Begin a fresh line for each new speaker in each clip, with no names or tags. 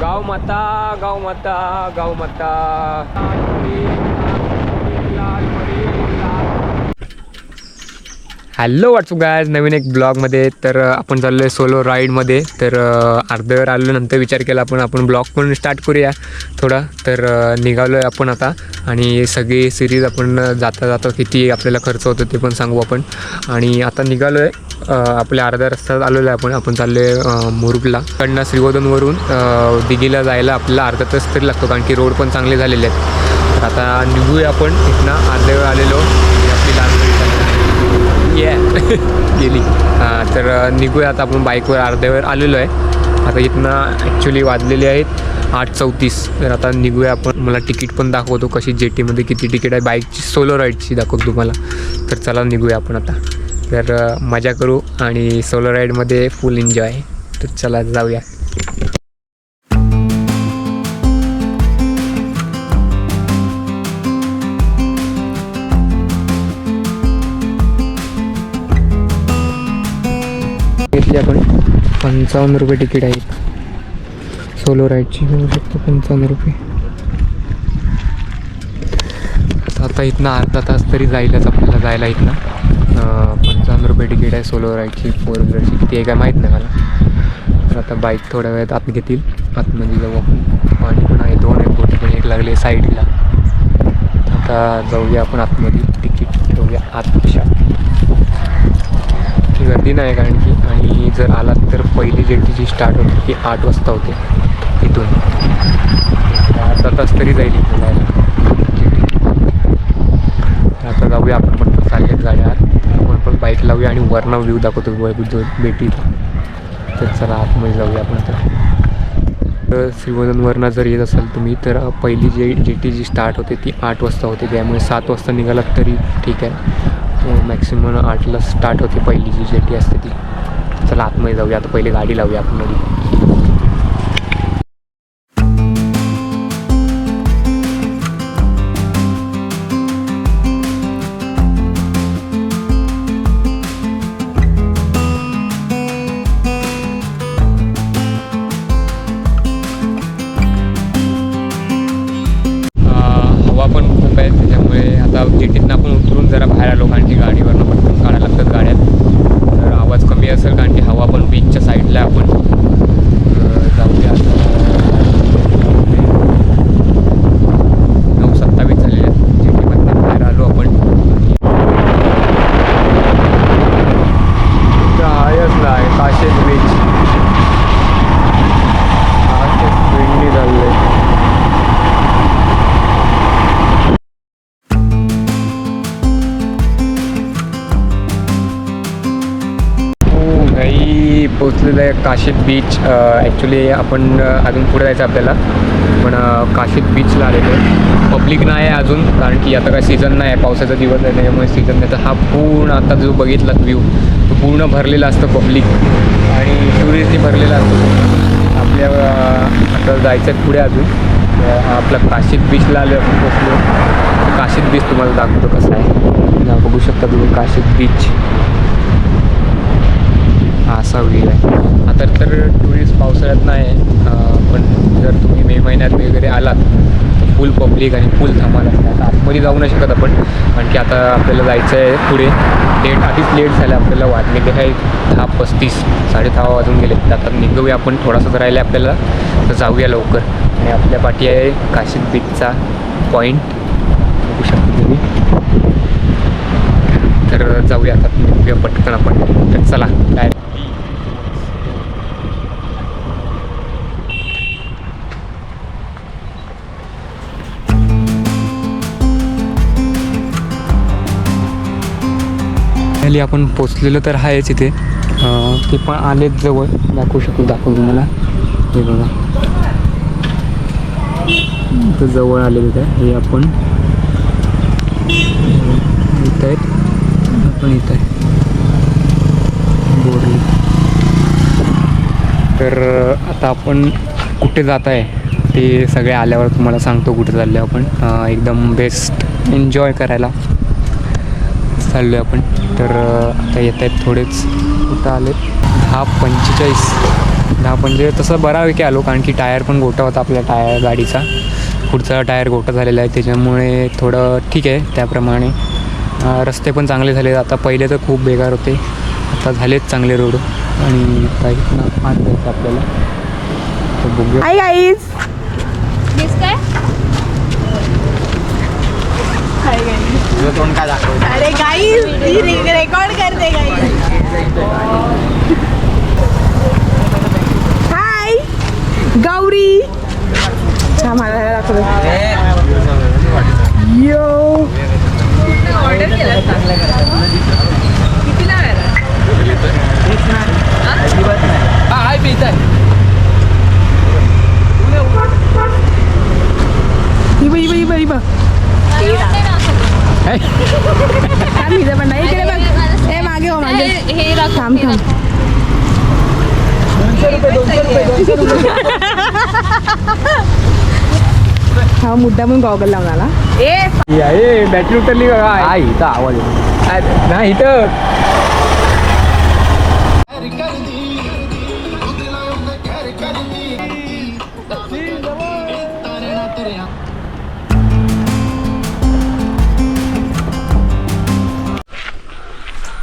गाव माता गाव माता गाव माता. हॅलो व्हॉट्सअप गायज नवीन एक ब्लॉगमध्ये तर आपण चाललो आहे सोलो राईडमध्ये तर अ, आलो नंतर विचार केला आपण आपण ब्लॉग पण स्टार्ट करूया थोडा. तर निघालो आहे आपण आता. आणि सगळी सिरीज आपण जाता जाता किती आपल्याला खर्च होतो ते पण सांगू आपण. आणि आता निघालो आहे आपल्या अर्ध्या रस्त्यात आलेलो आहे आपण. आपण चाललो आहे मुरुडला. कडनं श्रीवर्धनवरून दिघीला जायला आपल्याला अर्धा तास तरी लागतो कारण की रोड पण चांगले झालेले आहेत. तर आता निघूया आपण. इथनं अर्ध्यावर आलेलो. गेली. हां तर निघूया आता आपण बाईकवर अर्ध्यावर आलेलो आहे. आता इथनं ॲक्च्युली वाजलेले आहेत आठ चौतीस. तर आता निघूया आपण. मला तिकीट पण दाखवतो कशी जे टीमध्ये किती तिकीट आहे. बाईकची सोलो राईडची दाखवतो तुम्हाला. तर चला निघूया आपण आता. तर मजा करू आणि सोलो राईडमध्ये फुल एन्जॉय तर चला जाऊया. पंचावन्न रुपये तिकीट आहे सोलो राईडची मिळू शकतो पंचावन्न रुपये. आता आता इथनं अर्धा तास तरी जाईलच आपल्याला जायला इथनं. पंचावन्न रुपये तिकीट आहे सोलो राईडची फोर व्हीलरची किती आहे काय माहीत नाही मला. तर आता बाईक थोड्या वेळात आत घेतील. आतमध्ये जाऊ आपण. पाणी पण आहे दोन आहे बोटी पण एक लागले साईडला आता जाऊया आपण आतमध्ये. तिकीट घेऊया आतपेक्षा गर्दी नाही कारण की आणि जर आलात तर पहिली जेटी जी स्टार्ट होती ती आठ वाजता होते इथून. अर्धा तास तरी जाईल इथून जायला. आता जाऊया आपण पण चालल्यात गाड्या आपण पण बाईक लावूया आणि वरनं व्ह्यू दाखवतो बुद्ध बेटीचा. तर चला आतमध्ये जाऊया आपण तर. श्रीवर्धनवरनं जर येत असाल तुम्ही तर पहिली जे जेटी जी स्टार्ट होते ती आठ वाजता होते. त्यामुळे सात वाजता निघालात तरी ठीक आहे. हो, मॅक्सिमम आठला स्टार्ट होते पहिली जी जेटी असते ती. चला आतमध्ये जाऊया. आता पहिले गाडी लावूया आतमध्ये हवा पण खूप आहे त्याच्यामुळे आता जेटीतनं आपण जरा बाहेर आलो कारण की गाडीवरनं पटकन काढायला लागतात गाड्या. तर आवाज कमी असेल कारण की हवा पण वीक हो पोचलेलं आहे काशीद बीच ॲक्च्युली आपण अजून पुढे जायचं आपल्याला. पण काशीद बीचला आलेलो आहे. पब्लिक नाही आहे अजून कारण की आता काय सीझन नाही आहे पावसाचा दिवस आहे त्याच्यामुळे सीझन नाही. तर हा पूर्ण आता जो बघितला व्ह्यू तो पूर्ण भरलेला असतं पब्लिक आणि टुरिस्टनी भरलेला असतो. आपल्या आता जायचं आहे पुढे अजून. आपला काशीद बीचला आलो आपण पोचलो तर काशीद बीच तुम्हाला दाखवतो कसं आहे. बघू शकता तुम्ही काशीद बीच हा असा व्ह्यू आहे. आता तर टुरिस्ट पावसाळ्यात नाही आहे पण जर तुम्ही मे महिन्यात वगैरे आलात तर फुल पब्लिक आणि फुल धमाल असते आता आतमध्ये जाऊ नाही शकत आपण कारण की आता आपल्याला जायचं आहे पुढे. डेट आधीच लेट झालं आपल्याला वाजलेले काही दहा पस्तीस साडे दहा वाजून गेले. तर आता निघूया आपण थोडासा जर राहिला आपल्याला तर जाऊया लवकर. आणि आपल्या पाठी आहे काशीद बीचचा पॉईंट बघू शकता तुम्ही. तर जाऊया आता निघूया पटकन आपण. तर चला काय फायनली आपण पोचलेलो तर आहेच इथे. ते पण आलेच जवळ. दाखवू शकतो दाखवू तुम्हाला. हे बघा. इथं जवळ आलेलं तिथे हे आपण इथं आहेत. आपण इथं आहे. बोरली. तर आता आपण कुठे जात आहे ते सगळे आल्यावर तुम्हाला सांगतो कुठे चालले आपण. एकदम बेस्ट एन्जॉय करायला. चाललो आहे आपण. तर आता येत आहेत थोडेच. कुठं आले दहा पंचेचाळीस. दहा पंजे तसं बऱ्यापैकी आलो कारण की टायर पण गोटा होता आपल्या टायर गाडीचा. पुढचा टायर गोटा झालेला आहे. त्याच्यामुळे थोडं ठीक आहे त्याप्रमाणे. रस्ते पण चांगले झाले आता पहिले तर खूप बेकार होते. आता झालेत चांगले रोड. आणि जायचं आपल्याला. बघूया.
हाय
तुझं तोंड काय दाखव
अरे गाईज मी रेकॉर्ड करते हाय गौरी. हा मला दाखवतो यो
ऑर्डर केलं कितीला
ही बघ ही बघ ही बघ ही बघ पण नाही. इकडे बघ. ए मागे हो मागे.
हे राख
थांब थांब. हा मुद्दा पण गॉगल लावून आला.
ए बॅटरी उतरली काय
इथं आवाज
नाही इथं.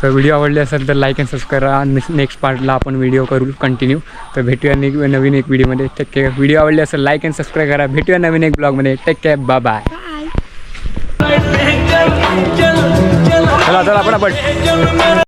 तर व्हिडिओ आवडले असेल तर लाईक अँड सबस्क्राईब करा. नेक्स्ट पार्टला आपण व्हिडिओ करू कंटिन्यू तर भेटूया ने- नवीन एक व्हिडिओमध्ये टेक केअर व्हिडिओ आवडले असेल लाईक अँड सबस्क्राईब करा. भेटूया नवीन एक ब्लॉगमध्ये टेक केअर बाय बाय चला चला आपण आपण